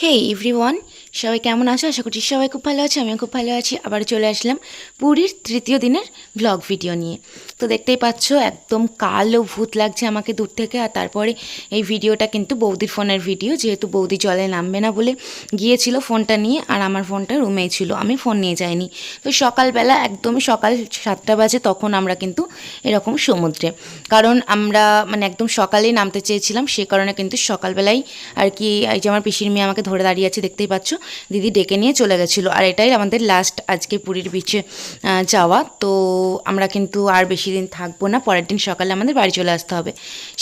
Hey everyone, সবাই কেমন আছো? আশা করছি সবাই খুব ভালো আছে, আমিও খুব ভালো আছি। আবার চলে আসলাম পুরীর তৃতীয় দিনের ভ্লগ ভিডিও নিয়ে। তো দেখতেই পাচ্ছ, একদম কালো ভূত লাগছে আমাকে দূর থেকে, আর তারপরে এই ভিডিওটা কিন্তু বৌদির ফোনের ভিডিও যেহেতু বৌদি জলে নামবে না বলে গিয়েছিল ফোনটা নিয়ে, আর আমার ফোনটা রুমেই ছিল, আমি ফোন নিয়ে যাইনি। তো সকালবেলা একদম সকাল সাতটা বাজে, তখন আমরা কিন্তু এরকম সমুদ্রে। কারণ আমরা মানে একদম সকালেই নামতে চেয়েছিলাম, সে কারণে কিন্তু সকালবেলাই আর কি, এই যে আমার পিসির মেয়ে আমাকে ধরে দাঁড়িয়ে আছে, দেখতেই পাচ্ছ দিদি ডেকে নিয়ে চলে গেছিল। আর এটাই আমাদের লাস্ট আজকে পুরীর বিচে যাওয়া। তো আমরা কিন্তু আর বেশি দিন থাকব না, পরের দিন সকালে আমাদের বাড়ি চলে আসতে হবে।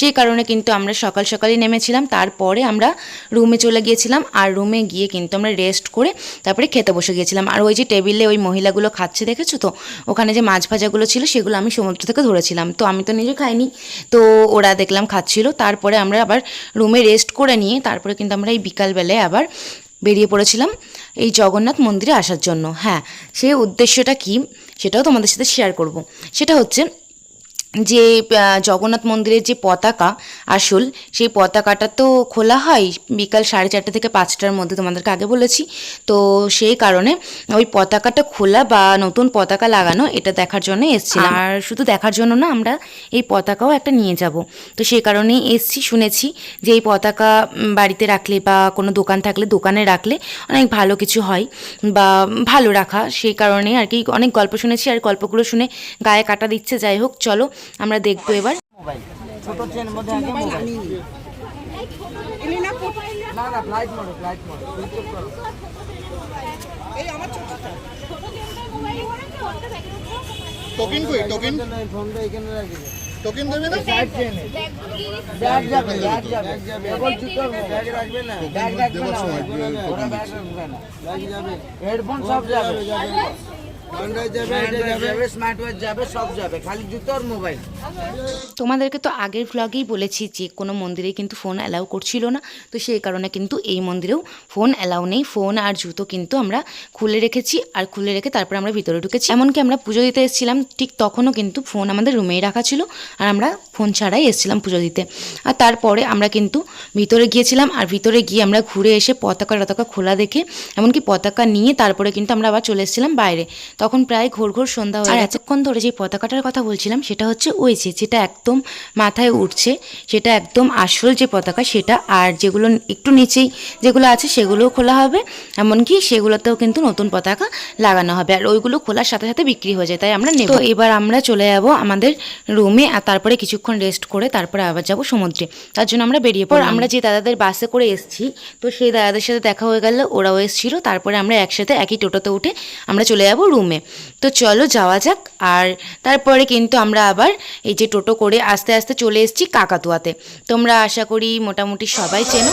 সেই কারণে কিন্তু আমরা সকাল সকালই নেমেছিলাম। তারপরে আমরা রুমে চলে গিয়েছিলাম আর রুমে গিয়ে কিন্তু আমরা রেস্ট করে তারপরে খেতে বসে গিয়েছিলাম। আর ওই যে টেবিলে ওই মহিলাগুলো খাচ্ছে, দেখেছ তো? ওখানে যে মাছ ভাজাগুলো ছিল, সেগুলো আমি সমুদ্র থেকে ধরেছিলাম। তো আমি তো নিজে খাইনি। তো ওরা দেখলাম খাচ্ছিল। তারপরে আমরা আবার রুমে রেস্ট করে নিয়ে, তারপরে কিন্তু আমরা এই বিকালবেলায় আবার বেরিয়ে পড়েছিলাম এই জগন্নাথ মন্দিরে আসার জন্য। হ্যাঁ সেই উদ্দেশ্যটা কি সেটাও তোমাদের সাথে শেয়ার করব। সেটা হচ্ছে যে জগন্নাথ মন্দিরের যে পতাকা আসল, সেই পতাকাটা তো খোলা হয় বিকাল সাড়ে চারটে থেকে পাঁচটার মধ্যে তোমাদেরকে আগে বলেছি। তো সেই কারণে ওই পতাকাটা খোলা বা নতুন পতাকা লাগানো এটা দেখার জন্য এসেছিলাম। আর শুধু দেখার জন্য না, আমরা এই পতাকাও একটা নিয়ে যাব। তো সেই কারণেই এসছি, শুনেছি যে এই পতাকা বাড়িতে রাখলে বা কোনো দোকান থাকলে, দোকানে রাখলে অনেক ভালো কিছু হয় বা ভালো রাখা। সেই কারণে আর কি অনেক গল্প শুনেছি আর গল্পগুলো শুনে গায়ে কাটা দিচ্ছে। যাই হোক, চলো আমরা দেখব এবার। ছোট ট্রেনের মধ্যে আগে মোবাইল। না না flight mode flight mode token কই? টোকেন ফোনটা এখানে রাখি টোকেন দেবে না? ফ্লাইট ট্রেনে ব্যাগ যাবে ব্যাগ যাবে কেবল জুতো ব্যাগ রাখবে না। ব্যাগ রাখবে না ব্যাগ রাখবে না। ব্যাগ যাবে। হেডফোন সব যাবে যাবে। যাবে স্মার্ট ওয়াচ যাবে সব যাবে খালি জুতো আর মোবাইল তোমাদেরকে তো আগের ভ্লগেই বলেছি যে কোনো মন্দিরে কিন্তু ফোন অ্যালাউ করছিল না তো সেই কারণে কিন্তু এই মন্দিরেও ফোন অ্যালাউ নেই। ফোন আর জুতো কিন্তু আমরা খুলে রেখেছি আর খুলে রেখে তারপর আমরা ভিতরে ঢুকেছি। এমনকি আমরা পুজো দিতে এসেছিলাম ঠিক তখনও কিন্তু ফোন আমাদের রুমেই রাখা ছিল আর আমরা ফোন ছাড়াই এসেছিলাম পুজো দিতে। আর তারপরে আমরা কিন্তু ভিতরে গিয়েছিলাম আর ভিতরে গিয়ে আমরা ঘুরে এসে পতাকা টতাকা খোলা দেখে এমনকি পতাকা নিয়ে তারপরে কিন্তু আমরা আবার চলে এসেছিলাম বাইরে। তখন প্রায় ঘোর ঘোর সন্ধ্যা হয়ে আর এতক্ষণ ধরে যে পতাকাটার কথা বলছিলাম সেটা হচ্ছে ওই যে যেটা একদম মাথায় উঠছে সেটা একদম আসল যে পতাকা সেটা আর যেগুলো একটু নিচেই যেগুলো আছে সেগুলোও খোলা হবে। এমনকি সেগুলোতেও কিন্তু নতুন পতাকা লাগানো হবে। আর ওইগুলো খোলার সাথে সাথে বিক্রি হয়ে যায় তাই আমরা নেব। তো এবার আমরা চলে যাব আমাদের রুমে আর তারপরে কিছুক্ষণ রেস্ট করে তারপরে আবার যাব সমুদ্রে। তার জন্য আমরা বেরিয়ে পড় আমরা যে দাদাদের বাসে করে এসেছি তো সেই দাদাদের সাথে দেখা হয়ে গেল ওরাও এসেছিল। তারপরে আমরা একসাথে একই টোটোতে উঠে আমরা চলে যাব রুমে তো চলো যাওয়া যাক। আর তারপরে কিন্তু আমরা আবার এই যে টোটো করে আস্তে আস্তে চলে এসেছি কাকাতুয়াতে। তোমরা আশা করি মোটামুটি সবাই চেনো।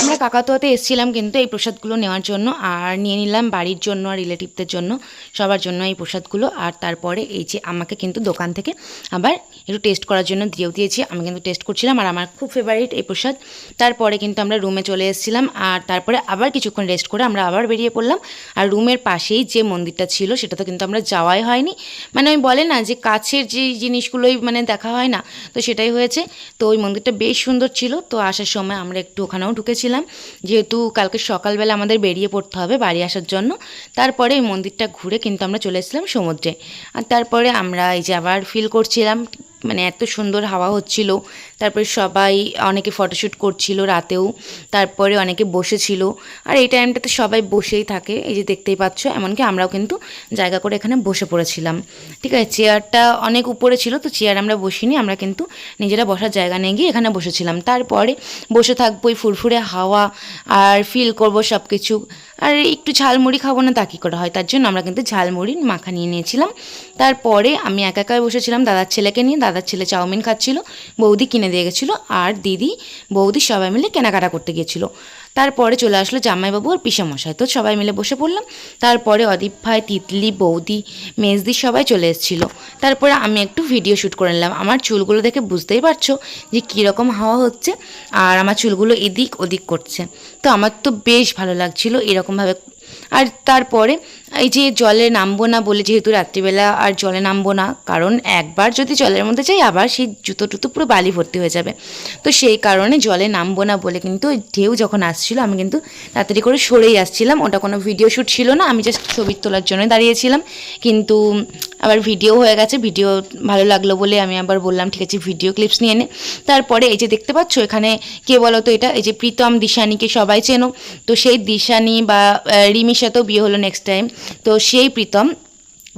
আমরা কাকাতোয়াতে এসেছিলাম কিন্তু এই প্রসাদগুলো নেওয়ার জন্য আর নিয়ে নিলাম বাড়ির জন্য আর রিলেটিভদের জন্য, সবার জন্য এই প্রসাদগুলো। আর তারপরে এই যে আমাকে কিন্তু দোকান থেকে আবার একটু টেস্ট করার জন্য দিয়েও দিয়েছি। আমি কিন্তু টেস্ট করছিলাম আর আমার খুব ফেভারিট এই প্রসাদ। তারপরে কিন্তু আমরা রুমে চলে এসেছিলাম আর তারপরে আবার কিছুক্ষণ রেস্ট করে আমরা আবার বেরিয়ে পড়লাম। আর রুমের পাশেই যে মন্দিরটা ছিল সেটা তো কিন্তু আমরা যাওয়াই হয়নি। মানে ওই বলে না যে কাছের যে জিনিসগুলোই মানে দেখা হয় না, তো সেটাই হয়েছে। তো ওই মন্দিরটা বেশ সুন্দর ছিল। তো আসার সময় আমরা একটু ওখানেও ঢুকেছিলাম। যেহেতু কালকে সকালবেলা আমাদের বেরিয়ে পড়তে হবে বাড়ি আসার জন্য। তারপরে ওই মন্দিরটা ঘুরে কিন্তু আমরা চলে এসেছিলাম সমুদ্রে। আর তারপরে আমরা এই যে আবার ফিল করছিলাম মানে এত সুন্দর হাওয়া হচ্ছিল। তারপরে সবাই, অনেকে ফটোশ্যুট করছিল রাতেও, তারপরে অনেকে বসেছিল। আর এই টাইমটাতে সবাই বসেই থাকে, এই যে দেখতেই পাচ্ছ। এমনকি আমরাও কিন্তু জায়গা করে এখানে বসে পড়েছিলাম। ঠিক আছে, চেয়ারটা অনেক উপরে ছিল, তো চেয়ার আমরা বসিনি, আমরা কিন্তু নিজেরা বসার জায়গা নিয়ে গিয়ে এখানে বসেছিলাম। তারপরে বসে থাকব এই ফুরফুরে হাওয়া, আর ফিল করব সব কিছু আর একটু ঝালমুড়ি খাব না তা করে হয়? তার জন্য আমরা কিন্তু ঝালমুড়ি মাখা নিয়ে নিয়েছিলাম। তারপরে আমি একা একাই বসেছিলাম, দাদার ছেলেকে নিয়ে দাদার ছেলে চাউমিন খাচ্ছিল, বৌদি কিনে দিয়ে গেছিল আর দিদি, বৌদি সবাই মিলে কেনাকাটা করতে গিয়েছিল। তারপরে চলে আসলো জামাইবাবু আর পিসামশাই। তো সবাই মিলে বসে পড়লাম। তারপরে অদীপ ভাই, তিতলি, বৌদি, মেজদি সবাই চলে এসেছিল। তারপরে আমি একটু ভিডিও শ্যুট করে নিলাম। আমার চুলগুলো দেখে বুঝতেই পারছ যে কীরকম হাওয়া হচ্ছে আর আমার চুলগুলো এদিক ওদিক করছে। তো আমার তো বেশ ভালো লাগছিল এরকমভাবে আর তারপরে এই যে জলে নামবো না বলে যেহেতু রাত্রিবেলা আর জলে নামবো না, কারণ একবার যদি জলের মধ্যে যাই, আবার সেই জুতো টুতো পুরো বালি ভর্তি হয়ে যাবে। তো সেই কারণে জলে নামবো না বলে কিন্তু ঢেউ যখন আসছিল, আমি কিন্তু তাড়াতাড়ি করে সরেই আসছিলাম। ওটা কোনো ভিডিও শ্যুট ছিল না, আমি জাস্ট ছবি তোলার জন্য দাঁড়িয়েছিলাম। কিন্তু আবার ভিডিও হয়ে গেছে ভিডিও ভালো লাগল বলে আমি আবার বললাম, ঠিক আছে ভিডিও ক্লিপস নিয়ে নে। তারপরে এই যে দেখতে পাচ্ছ, এখানে কে বলো তো এটা? এই যে প্রীতম, দিশানিকে সবাই চেনো। তো সেই দিশানি বা রিমির সাথেও বিয়ে হলো নেক্সট টাইম তো সেই প্রীতম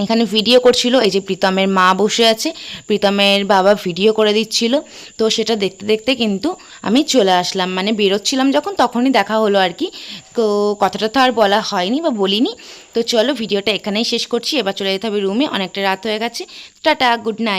এখানে ভিডিও করছিল, এই যে প্রীতমের মা বসে আছে, প্রীতমের বাবা ভিডিও করে দিচ্ছিল। তো সেটা দেখতে দেখতে কিন্তু আমি চলে আসলাম মানে বেরোচ্ছিলাম যখন, তখনই দেখা হলো আর কি। তো কথাটা তো আর বলা হয়নি বা বলিনি। তো চলো ভিডিওটা এখানেই শেষ করছি, এবার চলে যেতে হবে রুমে অনেকটা রাত হয়ে গেছে। Tata good night